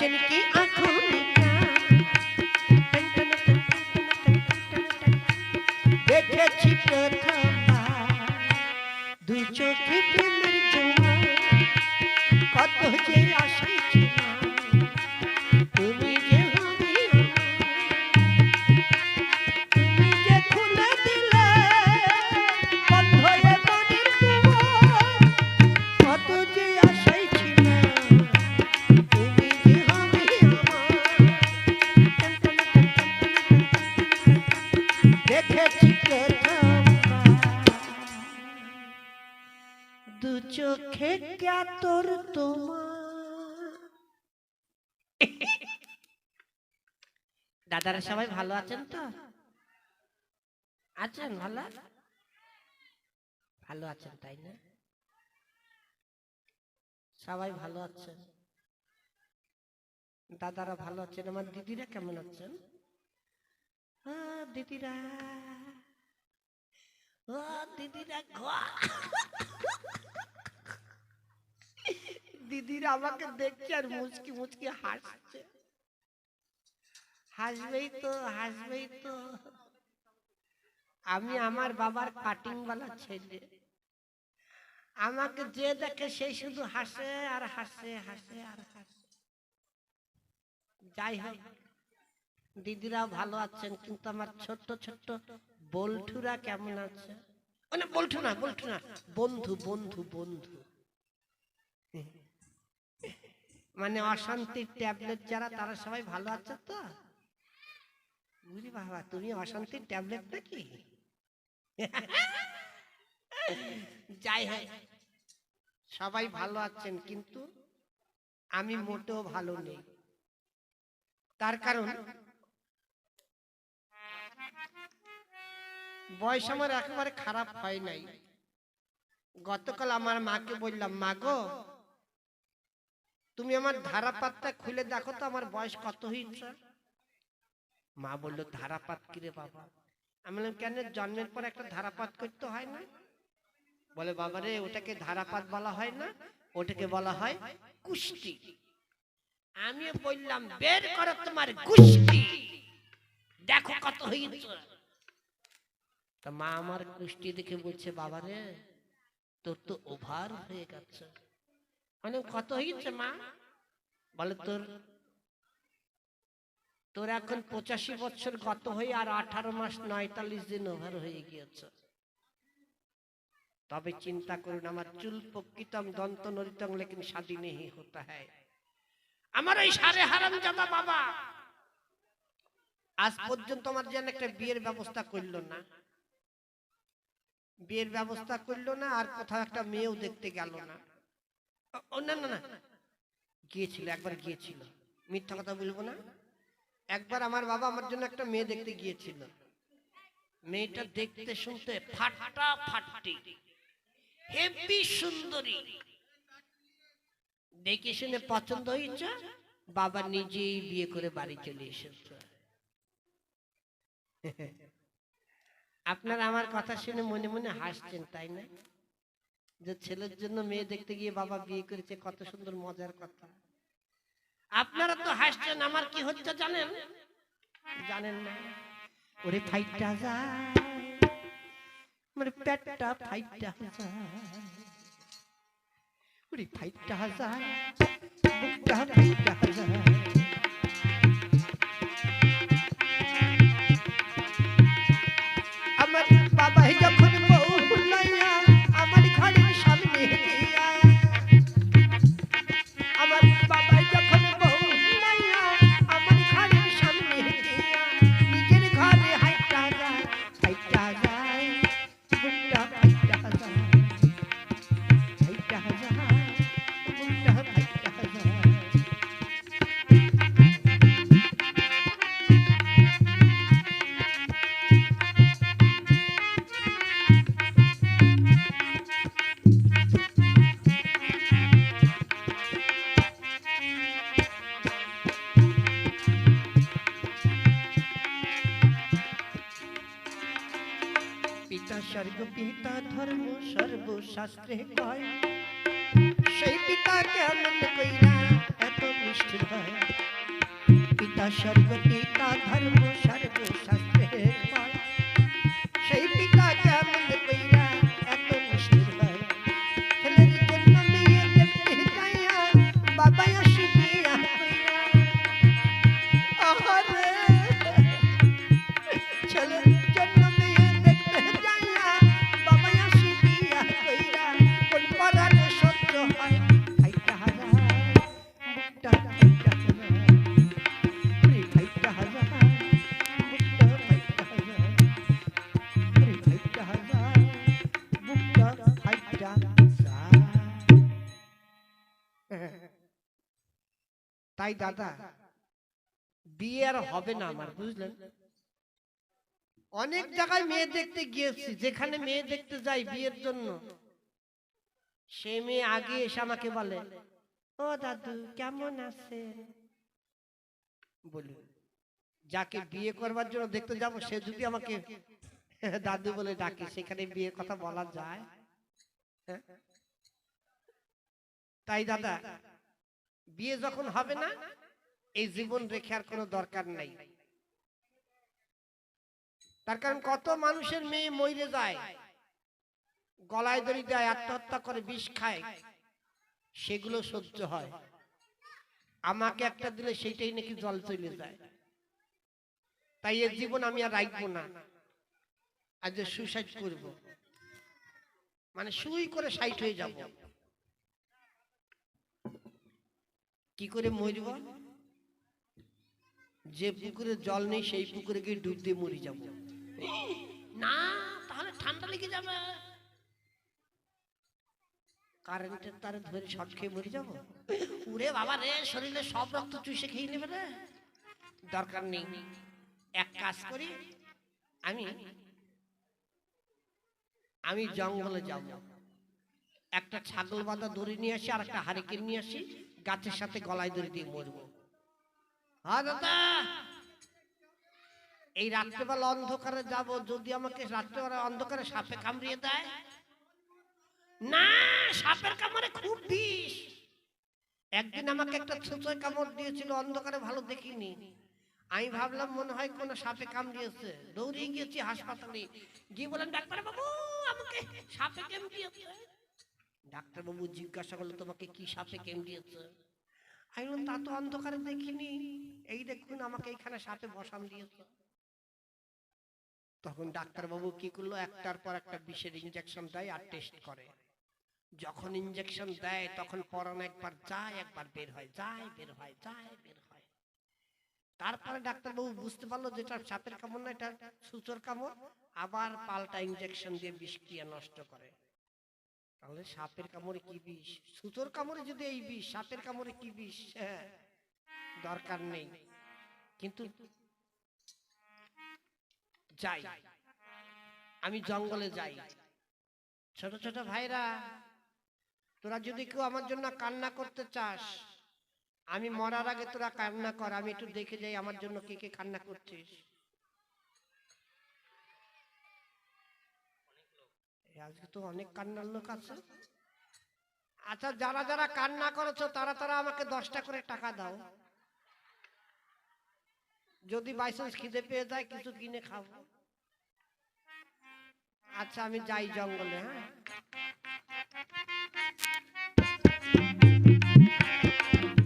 পাচ্ছেন কি? এখন দেখেছি প্রথমবার। দুই কত যে তোর তোমার দাদারা সবাই ভালো আছেন তো? আছেন। ভালো? ভালো আছেন তাই না? সবাই ভালো আছেন। দাদারা ভালো আছেন আমার দিদিরা কেমন আছেন? আহ, দিদিরা। ও দিদিরা ঘা দিদিরা আমাকে দেখছে আর মুচকি মুচকি হাসছে। হাসবেই তো হাসবেই তো। আমি আমার বাবার কাটিং বালা ছেলে। আমাকে যে দেখে সেই শুধু হাসে আর হাসে হাসে আর হাসে। যাই হোক, দিদিরাও ভালো আছেন, কিন্তু আমার ছোট্ট ছোট্ট বল্ঠুরা কেমন আছে? ও না বল্ঠু না বল্ঠু না, বন্ধু বন্ধু বন্ধু। মানে অশান্তির ট্যাবলেট যারা তারা সবাই ভালো আছে তো? বুঝি বাবা তুমি অশান্তির ট্যাবলেট নাকি? যাই হোক সবাই ভালো আছেন কিন্তু আমি মোটেও ভালো নেই। তার কারণ বয়স আমার একেবারে খারাপ হয় নাই। গতকাল আমার মাকে বললাম মা গো তুমি আমার ধারাপাতটা খুলে দেখো তো আমার বয়স কত হয়েছে? মা বলল, ধারাপাত কিরে বাবা? আমি বললাম, কেন? জন্মের পর একটা ধারাপাত করতে হয় না? বলে, বাবা রে, ওটাকে ধারাপাত বলা হয় না, ওটাকে বলা হয় কুষ্টি। আমি বললাম, বের করো তোমার কুষ্টি। দেখো কত হয়েছে। তা মা আমার কুষ্টি দেখে বলছে, বাবা রে, তোর তো ওভার হয়ে গেছে। মানে কত হয়েছে মা বলে তোর তোর এখন পঁচাশি বছর গত হয়ে আর আঠারো মাস নয়তাল্লিশ দিন ওভার হয়ে গিয়েছে তবে চিন্তা করুন আমার চুল প্রকৃতম দন্ত নরিতং লেকিন নেই হতা হ্যায় আমার এই সারে হারাম জাদা বাবা আজ পর্যন্ত আমার যেন একটা বিয়ের ব্যবস্থা করল না বিয়ের ব্যবস্থা করল না আর কোথাও একটা মেয়েও দেখতে গেল না ও- না না না। গিয়েছিল, একবার গিয়েছিল। মিথ্যা কথা বলব না। একবার আমার বাবা আমার জন্য একটা মেয়ে দেখতে গিয়েছিল। মেয়েটা দেখতে শুনতে ফাটা ফাটি হেভি সুন্দরী। দেখে শুনে পছন্দ হয়েছে। বাবা নিজেই বিয়ে করে বাড়ি চলে এসেছে। আপনারা আমার কথা শুনে মনে মনে হাসছেন, তাই না? যে ছেলের জন্য মেয়ে দেখতে গিয়ে বাবা বিয়ে করেছে, কত সুন্দর মজার কথা। আপনারা তো হাসছেন, আমার কি হচ্ছে জানেন? জানেন না। ওরে ফাইটটা যায় মানে পেটটা ফাইটটা যায়। ওরে ফাইটটা যায়, বুকটা ফাইটটা যায়। স্বর্গ পিতা ধর্ম সর্বশাস্ত্রে কয় সেই পিতাকে আনন্দ কইরা এত মিষ্টি হয়। পিতা স্বর্গ পিতা ধর্ম সর্ব তাই দাদা। বিয়ে আর হবে না আমার, বুঝলেন? অনেক জায়গায় মেয়ে দেখতে গিয়েছি, যেখানে মেয়ে দেখতে যাই বিয়ের জন্য। সে মেয়ে আগে এসে আমাকে বলে, ও দাদু, কেমন আছেন? বলি, যাকে বিয়ে করবার জন্য দেখতে যাব, সে যদি আমাকে দাদু বলে ডাকে, সেখানে বিয়ের কথা বলা যায়? হ্যাঁ? তাই দাদা বিয়ে যখন হবে না, এই জীবন রেখে আর কোনো দরকার নাই। তার কারণ কত মানুষের মেয়ে মরে যায়, গলায় দড়ি দেয়, আত্মহত্যা করে, বিষ খায়, সেগুলো সহ্য হয়। আমাকে একটা দিলে সেইটাই নাকি জল চলে যায়। তাই এর জীবন আমি আর রাখব না। আজ সুসাইড করব। মানে সুই করে সাইট হয়ে যাব। কি করে মরব? যে পুকুরে জল নেই সেই পুকুরে গিয়ে ডুব দিয়ে মরে যাব। না তাহলে ঠান্ডা লেগে যাবে। কারেন্টের তারে ধরে শর্ট খেয়ে মরে যাব? উরে বাবা রে শরীরে সব রক্ত চুষে খেয়ে নেবে রে। দরকার নেই। এক কাজ করি আমি আমি জঙ্গলে যাব। একটা ছাগল বাঁধা ধরে নিয়ে আসি আর একটা হারিকেন নিয়ে আসি। গাছের সাথে গলায় দড়ি দিয়ে মরবো। হ্যাঁ দাদা। এই রাত্রেবেলা অন্ধকারে যাব যদি আমাকে রাত্রেবেলা অন্ধকারে সাপে কামড়িয়ে দেয়? না সাপের কামড়ে খুব বিষ। একদিন আমাকে একটা ছোচয় কামড় দিয়েছিল অন্ধকারে ভালো দেখিনি। আমি ভাবলাম মনে হয় কোনো সাপে কামড়িয়েছে। দৌড়ে গিয়েছি হাসপাতালে। গিয়ে বলেন ডাক্তার বাবু আমাকে সাপে কামড়িয়েছে। ডাক্তার বাবু জিজ্ঞাসা করল, তোমাকে কি সাপে কামড়িয়েছে আমি বললাম, তা তো অন্ধকারে দেখিনি। এই দেখুন, আমাকে এখানে সাপে বসান দিয়েছে। তখন ডাক্তার বাবু কি করল, একটার পর একটা বিষের ইঞ্জেকশন দেয় আর টেস্ট করে। যখন ইঞ্জেকশন দেয়, তখন পরান একবার যায়, একবার বের হয়, যায়, বের হয়, যায়, বের হয়। তারপরে ডাক্তার বাবু বুঝতে পারল যেটা সাপের কামড় না, এটা সুচোর কামড়। আবার পাল্টা ইঞ্জেকশন দিয়ে বিষক্রিয়া নষ্ট করে। তাহলে সাপের কামড়ে কি বিষ? সুতোর কামড়ে যদি এই বিষ, সাপের কামড়ে কি বিষ? হ্যাঁ দরকার নেই। কিন্তু যাই, আমি জঙ্গলে যাই। ছোট ছোট ভাইরা, তোরা যদি কেউ আমার জন্য কান্না করতে চাস, আমি মরার আগে তোরা কান্না কর, আমি একটু দেখে যাই আমার জন্য কে কে কান্না করছিস। আজকে তো অনেক কান্নার লোক আছে। আচ্ছা যারা যারা কান্না করেছ, তারা তারা আমাকে দশটা করে টাকা দাও। যদি বাইসেন্স খিদে পেয়ে যায়, কিছু কিনে খাব আচ্ছা আমি যাই জঙ্গলে হ্যাঁ।